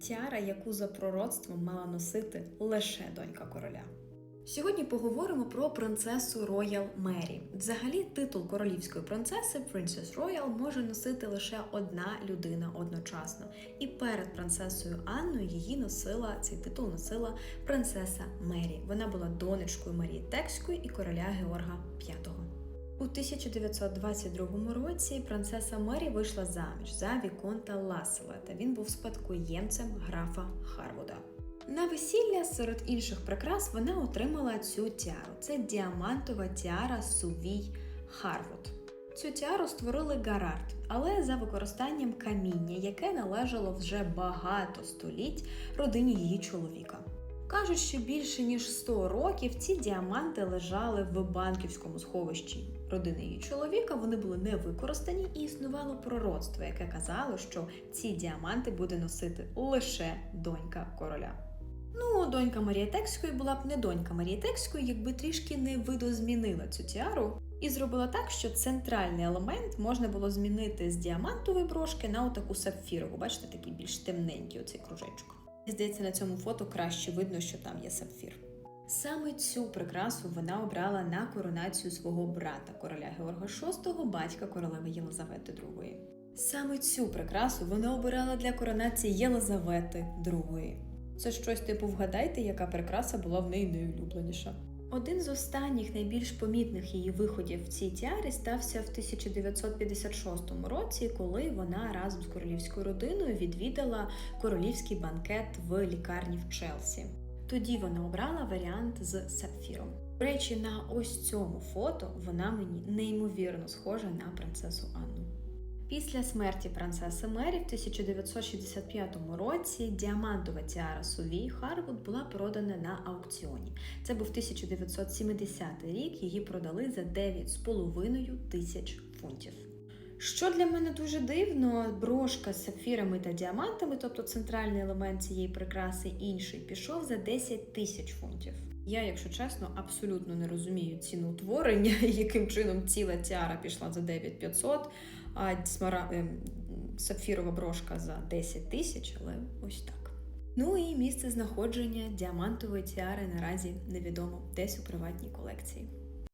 Тіара, яку за пророцтвом мала носити лише донька короля. Сьогодні поговоримо про принцесу Роял Мері. Взагалі, титул королівської принцеси Princess Royal може носити лише одна людина одночасно. І перед принцесою Анною її носила цей титул носила принцеса Мері. Вона була донечкою Марії Текської і короля Георга V. У 1922 році принцеса Мері вийшла заміж за Віконта Ласелета. Він був спадкоємцем графа Харвуда. На весілля серед інших прикрас вона отримала цю тіару. Це діамантова тіара Сувій Харвуд. Цю тіару створили Гарард, але за використанням каміння, яке належало вже багато століть родині її чоловіка. Кажуть, що більше ніж 100 років ці діаманти лежали в банківському сховищі родини її чоловіка. Вони були не використані і існувало пророцтво, яке казало, що ці діаманти буде носити лише донька короля. Ну, донька Марії Текської була б не донька Марії Текської, якби трішки не видозмінила цю тіару і зробила так, що центральний елемент можна було змінити з діамантової брошки на отаку сапфірову. Бачите, такий більш темненький оцей кружечок. Здається, на цьому фото краще видно, що там є сапфір. Саме цю прикрасу вона обрала на коронацію свого брата, короля Георга VI, батька королеви Єлизавети II. Саме цю прикрасу вона обирала для коронації Єлизавети II. Це щось типу вгадайте, яка прикраса була в неї найулюбленіша. Один з останніх найбільш помітних її виходів в цій тіарі стався в 1956 році, коли вона разом з королівською родиною відвідала королівський банкет в лікарні в Челсі. Тоді вона обрала варіант з сапфіром. До речі, на ось цьому фото вона мені неймовірно схожа на принцесу Анну. Після смерті принцеси Мері в 1965 році діамантова тіара Сувій Харвуд була продана на аукціоні. Це був 1970 рік. Її продали за 9,5 тисяч фунтів. Що для мене дуже дивно, брошка з сапфірами та діамантами, тобто центральний елемент цієї прикраси, інший, пішов за 10 тисяч фунтів. Я, якщо чесно, абсолютно не розумію ціну утворення, яким чином ціла тіара пішла за 9500, а ем, сапфірова брошка за 10 тисяч, але ось так. Ну і місце знаходження діамантової тіари наразі невідомо, десь у приватній колекції.